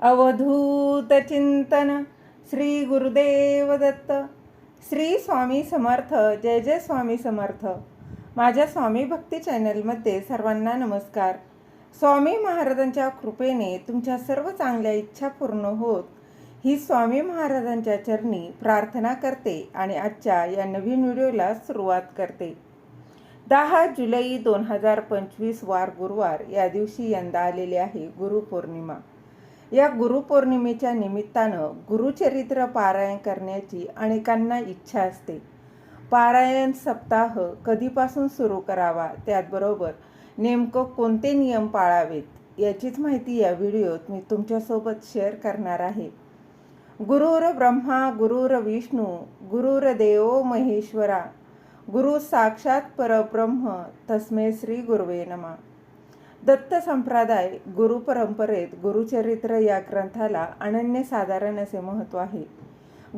अवधूत चिंतन श्री गुरुदेव दत्त. श्री स्वामी समर्थ जय जय स्वामी समर्थ. माझ्या स्वामी भक्ती चॅनलमध्ये सर्वांना नमस्कार. स्वामी महाराजांच्या कृपेने तुमच्या सर्व चांगल्या इच्छा पूर्ण होत ही स्वामी महाराजांच्या चरणी प्रार्थना करते आणि आजच्या या नवीन व्हिडिओला सुरुवात करते. दहा जुलै दोन हजार पंचवीस वार गुरुवार या दिवशी यंदा आलेली आहे गुरुपौर्णिमा. या गुरुपौर्णिमेच्या निमित्तानं गुरुचरित्र पारायण करण्याची अनेकांना इच्छा असते. पारायण सप्ताह कधीपासून सुरू करावा त्याचबरोबर नेमकं कोणते नियम पाळावेत याचीच माहिती या व्हिडिओत मी तुमच्यासोबत शेअर करणार आहे. गुरुर ब्रह्मा गुरुर विष्णू गुरुर देवो महेश्वरा गुरु साक्षात परब्रह्म तस्मे श्री गुरुवे नमा. दत्त संप्रदाय गुरु परंपरेत गुरुचरित्र या ग्रंथाला अनन्यसाधारण असे महत्त्व आहे.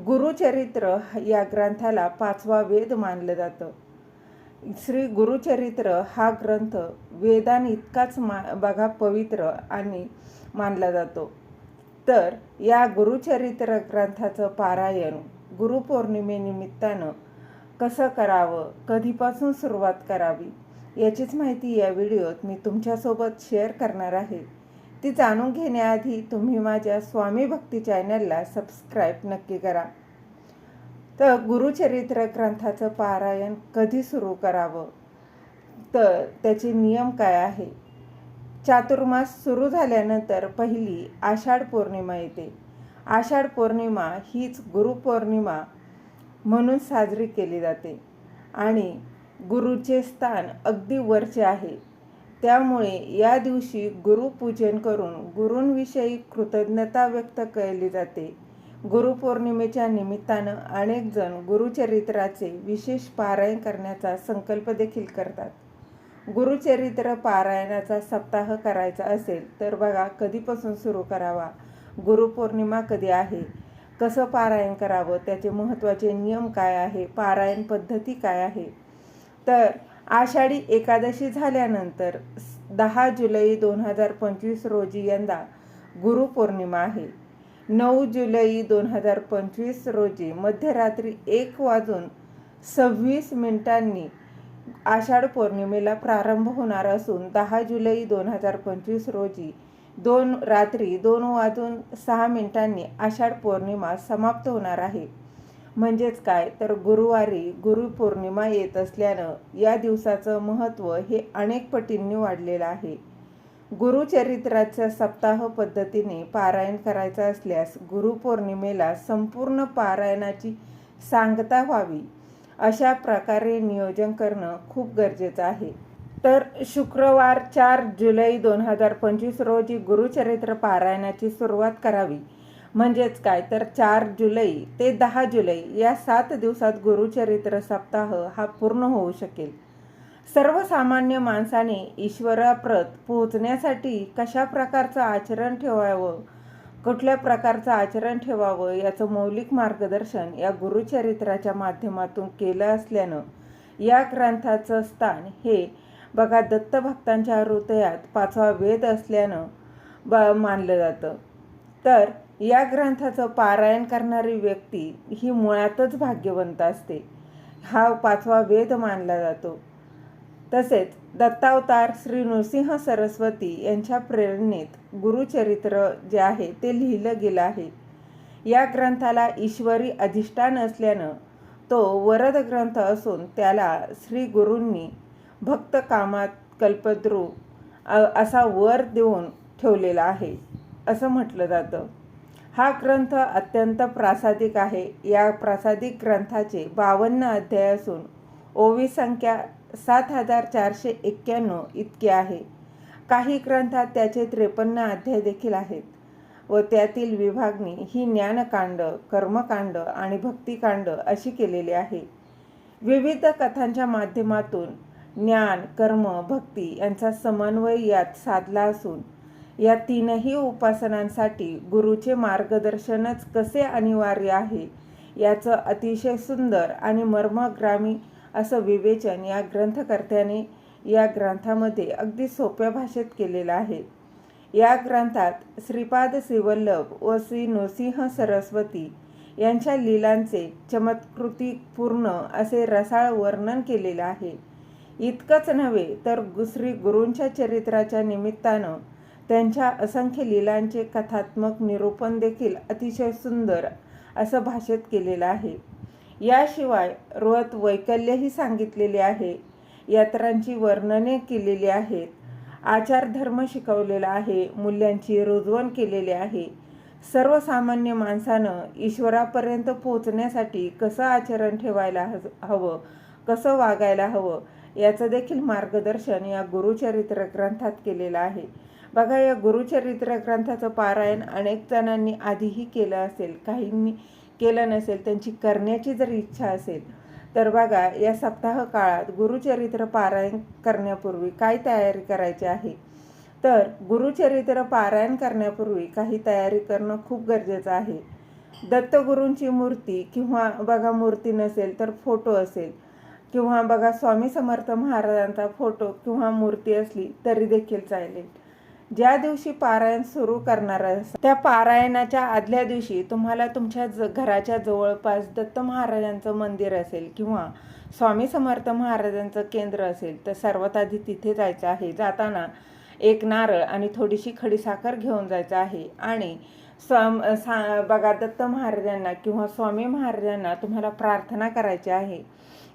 गुरुचरित्र या ग्रंथाला पाचवा वेद मानलं जातं. श्री गुरुचरित्र हा ग्रंथ वेदान इतकाच मा बघा पवित्र आणि मानला जातो. तर या गुरुचरित्र ग्रंथाचं पारायण गुरुपौर्णिमेनिमित्तानं कसं करावं? कधीपासून सुरुवात करावी? याचीच माहिती या व्हिडिओत मी तुमच्यासोबत शेअर करणार आहे. ती जाणून घेण्याआधी तुम्ही माझ्या स्वामी भक्ती चॅनलला सबस्क्राईब नक्की करा. तर गुरुचरित्र ग्रंथाचं पारायण कधी सुरू करावं? तर त्याचे नियम काय आहे? चातुर्मास सुरू झाल्यानंतर पहिली आषाढ पौर्णिमा येते. आषाढ पौर्णिमा हीच गुरुपौर्णिमा म्हणून साजरी केली जाते. आणि गुरुचे स्थान अगदी वरचे आहे. त्यामुळे या दिवशी गुरुपूजन करून गुरूंविषयी कृतज्ञता व्यक्त केली जाते. गुरुपौर्णिमेच्या निमित्तानं अनेक जण गुरुचरित्राचे विशेष पारायण करण्याचा संकल्प देखील करतात. गुरुचरित्र पारायणाचा सप्ताह करायचा असेल तर बघा कधीपासून सुरू करावा? गुरुपौर्णिमा कधी आहे? कसं पारायण करावं? त्याचे महत्त्वाचे नियम काय आहे? पारायण पद्धती काय आहे? तर आषाढी एकादशी झाल्यानंतर दहा जुलै दोन हजार पंचवीस रोजी यंदा गुरुपौर्णिमा आहे. नऊ जुलै दोन हजार पंचवीस रोजी मध्यरात्री एक वाजून सव्वीस मिनिटांनी आषाढ पौर्णिमेला प्रारंभ होणार असून दहा जुलै दोन हजार पंचवीस रोजी दोन रात्री दोन वाजून सहा मिनिटांनी आषाढ पौर्णिमा समाप्त होणार आहे. म्हणजेच काय? तर गुरुवारी गुरुपौर्णिमा येत असल्यानं या दिवसाचं महत्त्व हे अनेक पटींनी वाढलेलं आहे. गुरुचरित्राच्या सप्ताह पद्धतीने पारायण करायचं असल्यास गुरुपौर्णिमेला संपूर्ण पारायणाची सांगता व्हावी अशा प्रकारे नियोजन करणं खूप गरजेचं आहे. तर शुक्रवार चार जुलै दोन हजार पंचवीस रोजी गुरुचरित्र पारायणाची सुरुवात करावी. म्हणजेच काय? तर चार जुलै ते दहा जुलै या सात दिवसात गुरुचरित्र सप्ताह हा पूर्ण होऊ शकेल. सर्वसामान्य माणसाने ईश्वराप्रत पोहोचण्यासाठी कशा प्रकारचं आचरण ठेवावं? कुठल्या प्रकारचं आचरण ठेवावं? याचं मौलिक मार्गदर्शन या गुरुचरित्राच्या माध्यमातून केलं असल्यानं या ग्रंथाचं स्थान हे बघा दत्तभक्तांच्या हृदयात पाचवा वेद असल्यानं ब मानलं जातं. तर या ग्रंथाचं पारायण करणारी व्यक्ती ही मुळातच भाग्यवंत असते. हा पाचवा वेद मानला जातो. तसेच दत्तावतार श्री नृसिंह सरस्वती यांच्या प्रेरणेत गुरुचरित्र जे आहे ते लिहिलं गेलं आहे. या ग्रंथाला ईश्वरी अधिष्ठान असल्यानं तो वरद ग्रंथ असून त्याला श्री गुरूंनी भक्त कामात कल्पद्रू असा वर देऊन ठेवलेला आहे असं म्हटलं जातं. हा ग्रंथ अत्यंत प्रासादिक आहे. या प्रासादिक ग्रंथाचे बावन्न अध्याय असून ओवी संख्या सात हजार चारशे एक्क्याण्णव इतके आहे. काही ग्रंथात त्याचे त्रेपन्न अध्याय देखील आहेत व त्यातील विभागणी ही ज्ञानकांड कर्मकांड आणि भक्तिकांड अशी केलेली आहे. विविध कथांच्या माध्यमातून ज्ञान कर्म भक्ती यांचा समन्वय यात साधला असून या तीनही उपासनांसाठी गुरुचे मार्गदर्शनच कसे अनिवार्य आहे याचं अतिशय सुंदर आणि मर्मग्रामी असं विवेचन या ग्रंथकर्त्याने या ग्रंथामध्ये अगदी सोप्या भाषेत केलेलं आहे. या ग्रंथात श्रीपाद श्रीवल्लभ व श्री नृसिंह सरस्वती यांच्या लीलांचे चमत्कृतीपूर्ण असे रसाळ वर्णन केलेलं आहे. इतकंच नव्हे तर श्री गुरूंच्या चरित्राच्या निमित्तानं त्यांच्या असंख्य लीलांचे कथात्मक निरूपण देखील अतिशय सुंदर असं भाषेत केलेलं आहे. याशिवाय रोहत वैकल्यही सांगितलेले आहे. यात्रांची वर्णने केलेली आहेत. आचारधर्म शिकवलेला आहे. मूल्यांची रुजवण केलेली आहे. सर्वसामान्य माणसानं ईश्वरापर्यंत पोचण्यासाठी कसं आचरण ठेवायला हवं? कसं वागायला हवं? याचं देखील मार्गदर्शन या गुरुचरित्र ग्रंथात केलेलं आहे. बघा या गुरुचरित्र ग्रंथाचं पारायण अनेक जणांनी आधीही केलं असेल काहींनी केलं नसेल त्यांची करण्याची जर इच्छा असेल तर बघा या सप्ताह काळात गुरुचरित्र पारायण करण्यापूर्वी काय तयारी करायची आहे? तर गुरुचरित्र पारायण करण्यापूर्वी काही तयारी करणं खूप गरजेचं आहे. दत्तगुरूंची मूर्ती किंवा बघा मूर्ती नसेल तर फोटो असेल किंवा बघा स्वामी समर्थ महाराजांचा फोटो किंवा मूर्ती असली तरी देखील चालेल. ज्या दिवशी पारायण सुरू करणार असाल त्या पारायणाच्या आदल्या दिवशी तुम्हाला तुमच्या ज घराच्या जवळपास दत्त महाराजांचं मंदिर असेल किंवा स्वामी समर्थ महाराजांचं केंद्र असेल तर सर्वात आधी तिथे जायचं आहे. जाताना एक नारळ आणि थोडीशी खडीसाखर घेऊन जायचं आहे. आणि स्वाम सा बघा दत्त महाराजांना किंवा स्वामी महाराजांना तुम्हाला प्रार्थना करायची आहे.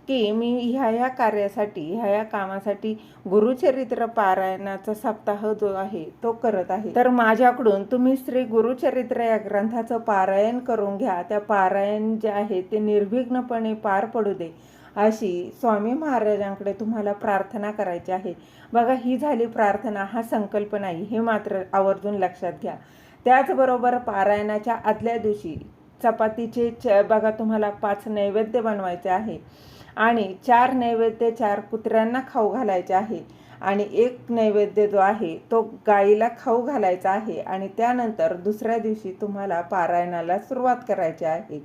की मी ह्या ह्या कार्यासाठी ह्या ह्या कामासाठी गुरुचरित्र पारायणाचा सप्ताह जो आहे तो करत आहे. तर माझ्याकडून तुम्ही श्री गुरुचरित्र या ग्रंथाचं पारायण करून घ्या. त्या पारायण जे आहे ते निर्विघ्नपणे पार पडू दे अशी स्वामी महाराजांकडे तुम्हाला प्रार्थना करायची आहे. बघा ही झाली प्रार्थना हा संकल्प नाही हे मात्र आवर्जून लक्षात घ्या. त्याचबरोबर पारायणाच्या आदल्या दिवशी चपातीचे च बघा तुम्हाला पाच नैवेद्य बनवायचे आहे. आणि चार नैवेद्य चार कुत्र्यांना खाऊ घालायचे आहे. आणि एक नैवेद्य जो आहे तो गाईला खाऊ घालायचा आहे आणि त्यानंतर दुसऱ्या दिवशी तुम्हाला पारायणाला सुरुवात करायची आहे.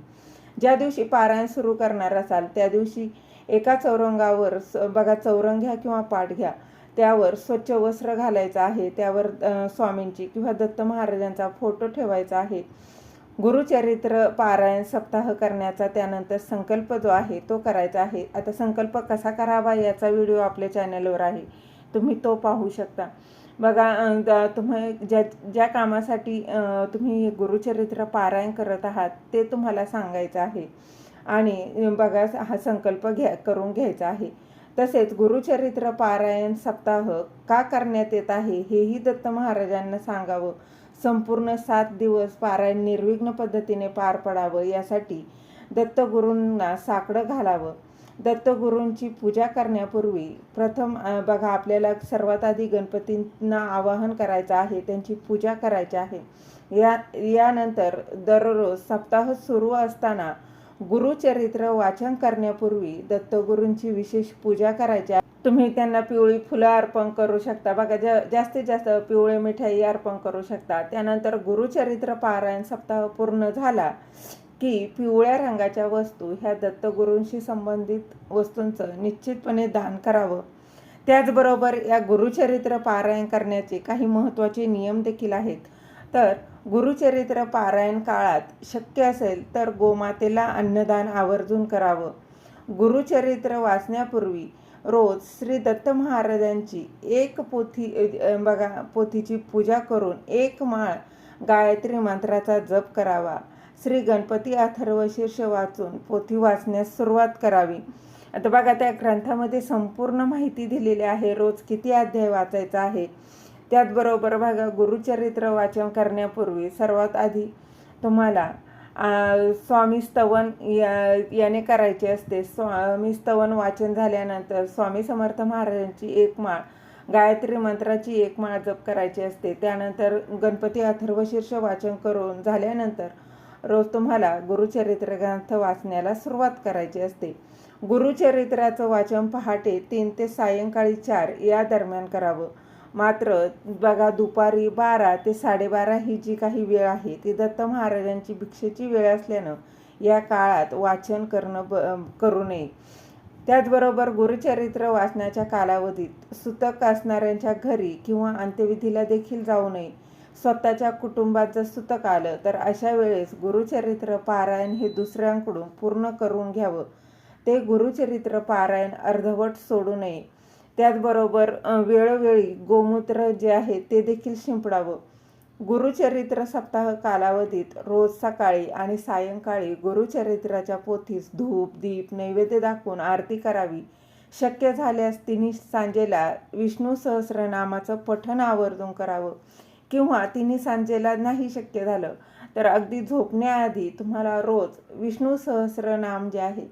ज्या दिवशी पारायण सुरू करणार असाल त्या दिवशी एका चौरंगावर स बघा चौरंग घ्या किंवा पाठ घ्या त्यावर स्वच्छ वस्त्र घालायचं आहे त्यावर स्वामींची किंवा दत्त महाराजांचा फोटो ठेवायचा आहे. गुरुचरित्र पारायण सप्ताह करण्याचा त्यानंतर संकल्प जो आहे तो करायचा आहे. आता संकल्प कसा करावा याचा व्हिडिओ आपल्या चॅनलवर आहे. तुम्ही तो पाहू शकता. बघा तुम्ही ज्या ज्या कामासाठी तुम्ही हे गुरुचरित्र पारायण करत आहात ते तुम्हाला सांगायचं आहे. आणि बघा हा संकल्प घ्या करून घ्यायचा आहे. तसेच गुरुचरित्र पारायण सप्ताह का करण्यात येत आहे हेही दत्त महाराजांना सांगावं. संपूर्ण सात दिवस पारायण निर्विघ्न पद्धतीने पार पडावं यासाठी दत्तगुरूंना साकडं घालावं दत्तगुरूंची पूजा करण्यापूर्वी प्रथम बघा आपल्याला सर्वात आधी गणपतींना आवाहन करायचं आहे त्यांची पूजा करायची आहे या यानंतर दररोज सप्ताह सुरू असताना गुरुचरित्र वाचन करण्यापूर्वी दत्तगुरूंची विशेष पूजा करायची आहे. तुम्ही त्यांना पिवळी फुलं अर्पण करू शकता. बघा जा जास्तीत जास्त पिवळे मिठाई अर्पण करू शकता. त्यानंतर गुरुचरित्र पारायण सप्ताह पूर्ण झाला की पिवळ्या रंगाच्या वस्तू ह्या दत्तगुरूंशी संबंधित वस्तूंचं निश्चितपणे दान करावं. त्याचबरोबर या गुरुचरित्र पारायण करण्याचे काही महत्त्वाचे नियम देखील आहेत. तर गुरुचरित्र पारायण काळात शक्य असेल तर गोमातेला अन्नदान आवर्जून करावं. गुरुचरित्र वाचण्यापूर्वी रोज श्री दत्त महाराजांची एक पोथी बघा पोथीची पूजा करून एक माळ गायत्री मंत्राचा जप करावा. श्री गणपती अथर्व शीर्ष वाचून पोथी वाचण्यास सुरुवात करावी. आता बघा त्या ग्रंथामध्ये संपूर्ण माहिती दिलेली आहे. रोज किती अध्याय वाचायचा आहे? त्याचबरोबर बघा गुरुचरित्र वाचन करण्यापूर्वी सर्वात आधी तुम्हाला स्वामी स्तवन या याने करायचे असते. स्वामी स्तवन वाचन झाल्यानंतर स्वामी समर्थ महाराजांची एक माळ गायत्री मंत्राची एक माळ जप करायची असते. त्यानंतर गणपती अथर्वशीर्ष वाचन करून झाल्यानंतर रोज तुम्हाला गुरुचरित्र ग्रंथ वाचण्याला सुरुवात करायची असते. गुरुचरित्राचं वाचन पहाटे तीन ते सायंकाळी चार या दरम्यान करावं. मात्र बघा दुपारी बारा ते साडेबारा ही जी काही वेळ आहे ती दत्त महाराजांची भिक्षेची वेळ असल्यानं या काळात वाचन करणं ब करू नये. त्याचबरोबर गुरुचरित्र वाचनाच्या कालावधीत सुतक असणाऱ्यांच्या घरी किंवा अंत्यविधीला देखील जाऊ नये. स्वतःच्या कुटुंबात जर सुतक आलं तर अशा वेळेस गुरुचरित्र पारायण हे दुसऱ्यांकडून पूर्ण करून घ्यावं. ते गुरुचरित्र पारायण अर्धवट सोडू नये. त्याचबरोबर वेळोवेळी गोमूत्र जे आहे ते देखील शिंपडावं. गुरुचरित्र सप्ताह कालावधीत रोज सकाळी आणि सायंकाळी गुरुचरित्राच्या पोथीस धूप दीप नैवेद्य दाखवून आरती करावी. शक्य झाल्यास तिन्ही सांजेला विष्णू सहस्रनामाचं पठण आवर्जून करावं किंवा तिन्ही सांजेला नाही शक्य झालं तर अगदी झोपण्याआधी तुम्हाला रोज विष्णू सहस्रनाम जे आहे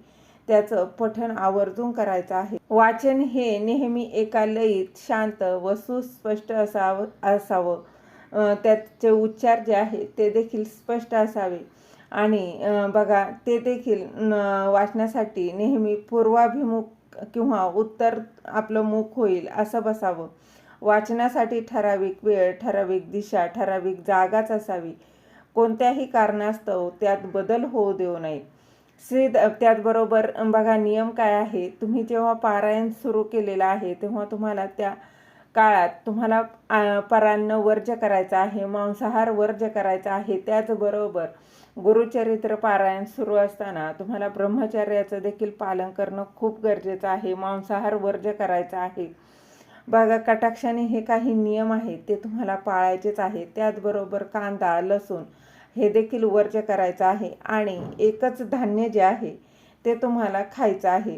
त्याचं पठण आवर्जून करायचं आहे. वाचन हे नेहमी एका लयीत शांत व सुस्पष्ट असावं असावं. त्याचे उच्चार जे आहे ते देखील स्पष्ट असावे. आणि बघा ते देखील वाचण्यासाठी नेहमी पूर्वाभिमुख किंवा उत्तर आपलं मुख होईल असं बसावं. वाचनासाठी ठराविक वेळ ठराविक दिशा ठराविक जागाच असावी. कोणत्याही कारणास्तव त्यात बदल होऊ देऊ नये. श्री त्याचबरोबर बघा नियम काय आहे? तुम्ही जेव्हा पारायण सुरू केलेलं आहे तेव्हा तुम्हाला त्या काळात तुम्हाला परान्न वर्ज्य करायचं आहे मांसाहार वर्ज्य करायचा आहे. त्याचबरोबर गुरुचरित्र पारायण सुरू असताना तुम्हाला ब्रह्मचर्याचं देखील पालन करणं खूप गरजेचं आहे. मांसाहार वर्ज्य करायचा आहे. बघा कटाक्षाने हे काही नियम आहेत ते तुम्हाला पाळायचेच आहे त्याचबरोबर कांदा लसूण हे देखील वर्ज्य करायचं आहे. आणि एकच धान्य जे आहे ते तुम्हाला खायचं आहे.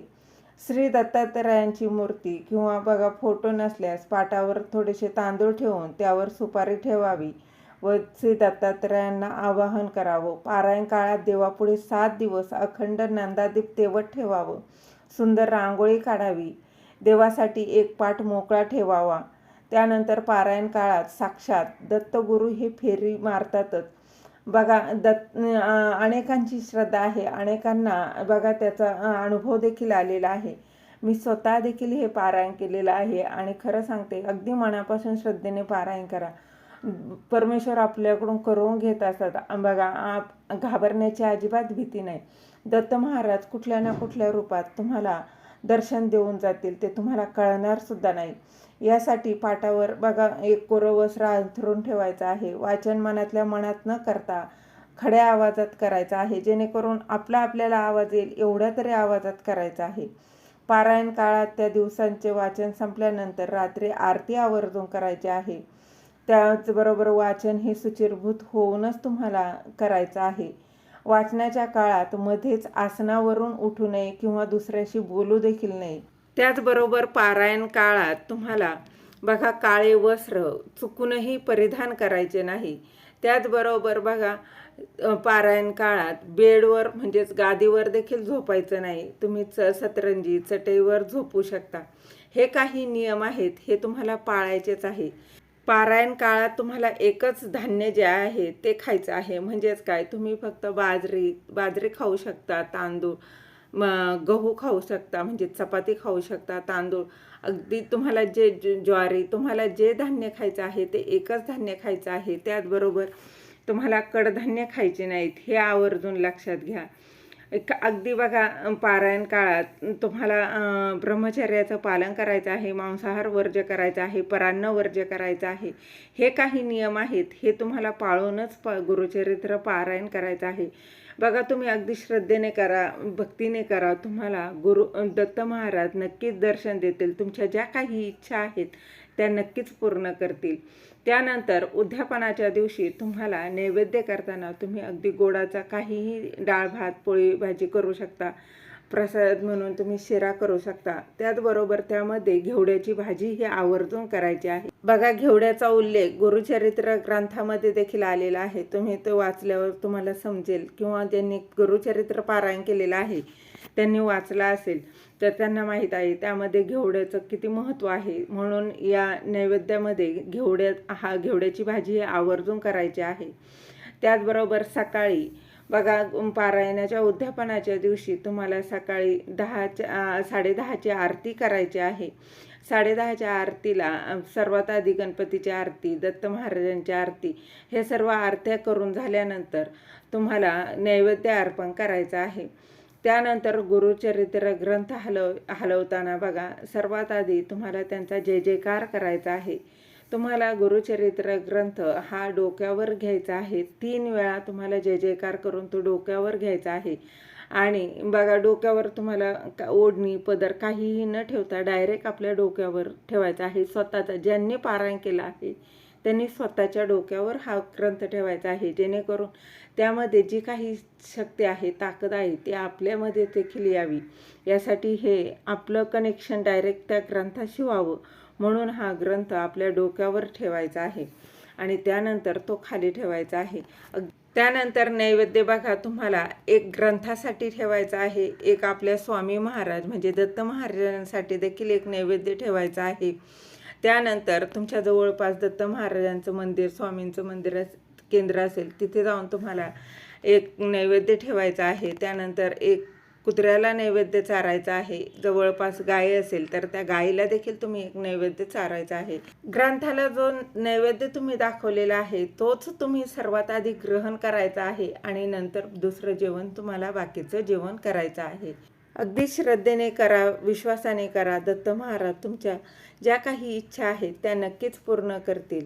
श्री दत्तात्रयांची मूर्ती किंवा बघा फोटो नसल्यास पाटावर थोडेसे तांदूळ ठेवून त्यावर सुपारी ठेवावी व श्री दत्तात्रयांना आवाहन करावं. पारायण काळात देवापुढे सात दिवस अखंड नंदादीप तेवत ठेवावं. सुंदर रांगोळी काढावी. देवासाठी एक पाठ मोकळा ठेवावा. त्यानंतर पारायण काळात साक्षात दत्तगुरू हे फेरी मारतातच. बघा दत्त अनेकांची श्रद्धा आहे. अनेकांना बघा त्याचा अनुभव देखील आलेला आहे. मी स्वतः देखील हे पारायण केलेलं आहे आणि खरं सांगते अगदी मनापासून श्रद्धेने पारायण करा. परमेश्वर आपल्याकडून करून घेत असतात. बघा आप घाबरण्याची अजिबात भीती नाही. दत्त महाराज कुठल्या ना कुठल्या रूपात तुम्हाला दर्शन देऊन जातील ते तुम्हाला कळणार सुद्धा नाही. यासाठी पाटावर बघा एक कोरं अंथरून ठेवायचं आहे. वाचन मनातल्या मनात न करता खड्या आवाजात करायचं आहे. जेणेकरून आपला आपल्याला आवाज येईल एवढ्या तरी आवाजात करायचा आहे. पारायण काळात त्या दिवसांचे वाचन संपल्यानंतर रात्री आरती आवर्जून करायची आहे. त्याचबरोबर वाचन हे सुचिरभूत होऊनच तुम्हाला करायचं आहे. वाचनाच्या काळात मध्येच आसनावरून उठू नये किंवा दुसऱ्याशी बोलू देखील नाही त्याचबरोबर पारायण काळात तुम्हाला बघा काळे वस्त्र चुकूनही परिधान करायचे नाही. त्याचबरोबर बघा पारायण काळात बेडवर म्हणजेच गादीवर देखील झोपायचं नाही. तुम्ही च सतरंजी चटईवर झोपू शकता. हे काही नियम आहेत हे तुम्हाला पाळायचेच आहे. पारायण काळात तुम्हाला एकच धान्य जे आहे ते खायचं आहे. म्हणजेच काय? तुम्ही फक्त बाजरी बाजरी खाऊ शकता तांदूळ म गहू खाऊ शकता म्हणजे चपाती खाऊ शकता तांदूळ. अगदी तुम्हाला जे ज- ज्वारी तुम्हाला जे धान्य खायचं आहे ते एकच धान्य खायचं आहे. त्याचबरोबर तुम्हाला कडधान्य खायचे नाहीत हे आवर्जून लक्षात घ्या. अगदी बघा पारायण काळात तुम्हाला ब्रह्मचर्याचं पालन करायचं आहे मांसाहार वर्ज्य करायचं आहे परान्न वर्ज्य करायचं आहे हे काही नियम आहेत हे तुम्हाला पाळूनच प गुरुचरित्र पारायण करायचं आहे. बघा तुम्ही अगदी श्रद्धेने करा भक्तीने करा. तुम्हाला गुरु दत्त महाराज नक्कीच दर्शन देतील. तुमच्या ज्या काही इच्छा आहेत त्या नक्कीच पूर्ण करतील. त्यानंतर उद्यापनाच्या दिवशी तुम्हाला नैवेद्य करताना तुम्ही अगदी गोडाचा काहीही डाळ भात पोळी भाजी करू शकता. प्रसाद म्हणून तुम्ही शिरा करू शकता. त्याचबरोबर त्यामध्ये घेवड्याची भाजी ही आवर्जून करायची आहे. बघा घेवड्याचा उल्लेख गुरुचरित्र ग्रंथामध्ये देखील आलेला आहे. तुम्ही तो वाचल्यावर तुम्हाला समजेल किंवा ज्यांनी गुरुचरित्र पारायण केलेलं आहे त्यांनी वाचला असेल तर त्यांना माहीत आहे त्यामध्ये घेवड्याचं किती महत्त्व आहे. म्हणून या नैवेद्यामध्ये घेवड्या हा घेवड्याची भाजी ही आवर्जून करायची आहे. त्याचबरोबर सकाळी बघा पारायणाच्या उद्यापनाच्या दिवशी तुम्हाला सकाळी दहाच्या साडेदहाची आरती करायची आहे. साडेदहाच्या आरतीला सर्वात आधी गणपतीची आरती दत्त महाराजांची आरती हे सर्व आरत्या करून झाल्यानंतर तुम्हाला नैवेद्य अर्पण करायचं आहे. त्यानंतर गुरुचरित्र ग्रंथ हलव हलवताना बघा सर्वात आधी तुम्हाला त्यांचा जय जयकार करायचा आहे. तुम्हाला गुरुचरित्र ग्रंथ हा डोक्यावर घ्यायचा आहे. तीन वेळा तुम्हाला जय जयकार करून तो डोक्यावर घ्यायचा आहे. आणि बघा डोक्यावर तुम्हाला का- ओढणी पदर काहीही न ठेवता डायरेक्ट आपल्या डोक्यावर ठेवायचा आहे. स्वतःचा ज्यांनी पारायण केलं आहे त्यांनी स्वतःच्या डोक्यावर हा ग्रंथ ठेवायचा आहे. जेणेकरून त्यामध्ये जी काही शक्ती आहे ताकद आहे ती आपल्यामध्ये देखील यावी. यासाठी हे आपलं कनेक्शन डायरेक्ट त्या ग्रंथाशी व्हावं. म्हणून हा ग्रंथ आपल्या डोक्यावर ठेवायचा आहे. आणि त्यानंतर तो खाली ठेवायचा आहे. त्यानंतर नैवेद्य बघा तुम्हाला एक ग्रंथासाठी ठेवायचा आहे. एक आपल्या स्वामी महाराज म्हणजे दत्त महाराजांसाठी देखील एक नैवेद्य ठेवायचा आहे. त्यानंतर तुमच्या जवळपास दत्त महाराजांचं मंदिर स्वामींचं मंदिर अस- केंद्र असेल तिथे जाऊन तुम्हाला एक नैवेद्य ठेवायचा आहे. त्यानंतर एक कुत्र्याला नैवेद्य चारायचा आहे. जवळपास गाय असेल तर त्या गायीला देखील तुम्ही एक नैवेद्य चारायचा आहे. ग्रंथाला जो नैवेद्य तुम्ही दाखवलेला आहे तोच तुम्ही सर्वात आधी ग्रहण करायचा आहे आणि नंतर दुसरं जेवण तुम्हाला बाकीचं जेवण करायचं आहे. अगदी श्रद्धेने करा विश्वासाने करा. दत्त महाराज तुमच्या ज्या काही इच्छा आहेत त्या नक्कीच पूर्ण करतील.